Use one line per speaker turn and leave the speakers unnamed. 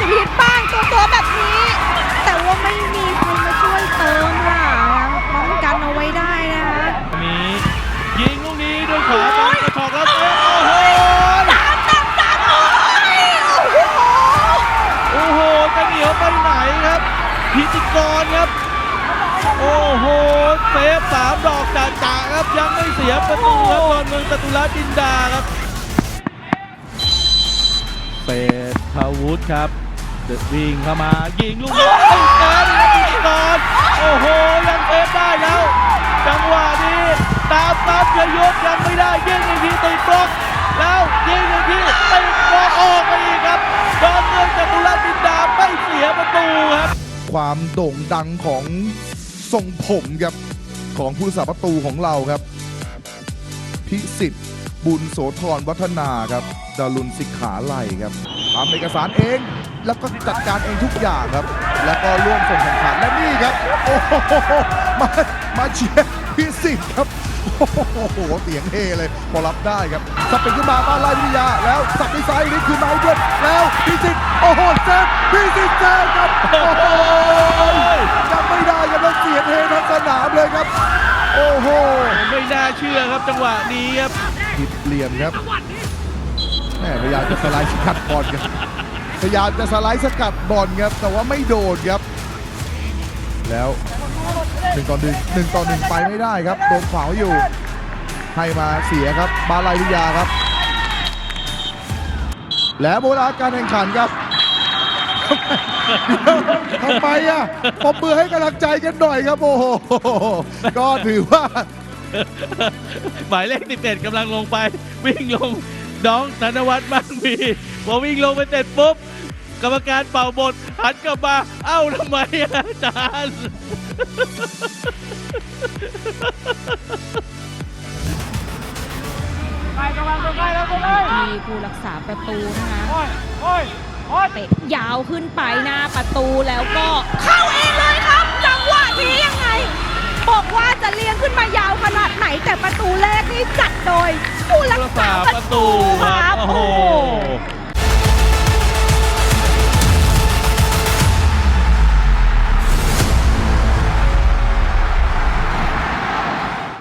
อกาสของราชวิทย์บ้างตัวตัวแบบนี้ แต่ว่าไม่มีครมาช่วยเติมค่ะป้องกันเอาไว้ได้นะคะ
นี้ยิงลูกนี้ด้วยขวาตรงกระชอกแล้วเตะโอ้โห
สามสามสามโอ้ยโอ้โห
โอ้โหจะเหนียวไปไหนครับพิจิกรครับ โอ้โหเซฟสามดอกจ่าจ่าครับยังไม่เสียประตูครับบอลเมืองจตุรัสจินดาครับเศรษฐวุฒิครับ เดวิ่งเข้ามายิงลูกนี้ติดแน่นครับพิจิกรโอ้โหยังเซฟได้แล้ว จังหวะนี้ตามตามชยุทธยังไม่ได้ยิงอีกทีติดบล็อกแล้วยิงอีกทีติดบล็อกออกไปอีกครับบอลเมืองจตุรัสจินดาไม่เสียประตูครับ
ความโด่งดังของทรงผมครับของผู้สาประตูของเราครับ พิสิทธิ์บุญโสธรวัฒนาครับดารุณสิกขาไลครับทำเอกสารเอง แล้วก็จัดการเองทุกอย่างครับ แล้วก็ร่วมส่งแข่งขันและนี่ครับโอ้โหมามาเชียร์พิสิทธิ์ครับโอ้โหเสียงเฮเลยพอรับได้ครับสับเป็นขึ้นมาบ้านไล่วิทยาแล้วสับไปซ้ายนี่คือไม้ด้วยแล้วพิสิทธิ์โอ้โหเซฟพิสิทธิ์เซฟครับโอ้โหจำไม่ได้ครับแล้วเสียงเฮทั้งสนามเลยครับ โอ้โห
ไม่น่าเชื่อครับจังหวะนี้ครับ
ผิดเหลี่ยมครับแม่พยายามจะสไลด์สกัดบอลครับ พยายามจะสไลด์สกัดบอลครับ แต่ว่าไม่โดนครับ แล้วหนึ่งต่อหนึ่งหนึ่งต่อหนึ่งไปไม่ได้ครับ โดนขวาอยู่ ให้มาเสียครับ บาลายวิยาครับ แล้วโบราณการแข่งขันครับทำไมอะปมมือให้กำลังใจกันหน่อยครับโอ้โหก็ถือว่า
หมายเลข 11กำลังลงไป วิ่งลงน้องธนวัฒน์มั่งมี พอวิ่งลงไปเสร็จปุ๊บกรรมการเป่าบทหันกลับมา เอ้าทำไมอะอาจารย์
มีผู้รักษาประตูนะคะเตะยาวขึ้นไปหน้าประตูแล้วก็เข้าเองเลยครับจังหวะนี้ยังไง บอกว่าจะเลี้ยงขึ้นมายาวขนาดไหนแต่ประตูแรกนี่จัดโดยผู้รักษาประตูครับ
โอ้
โอ้
โห
โห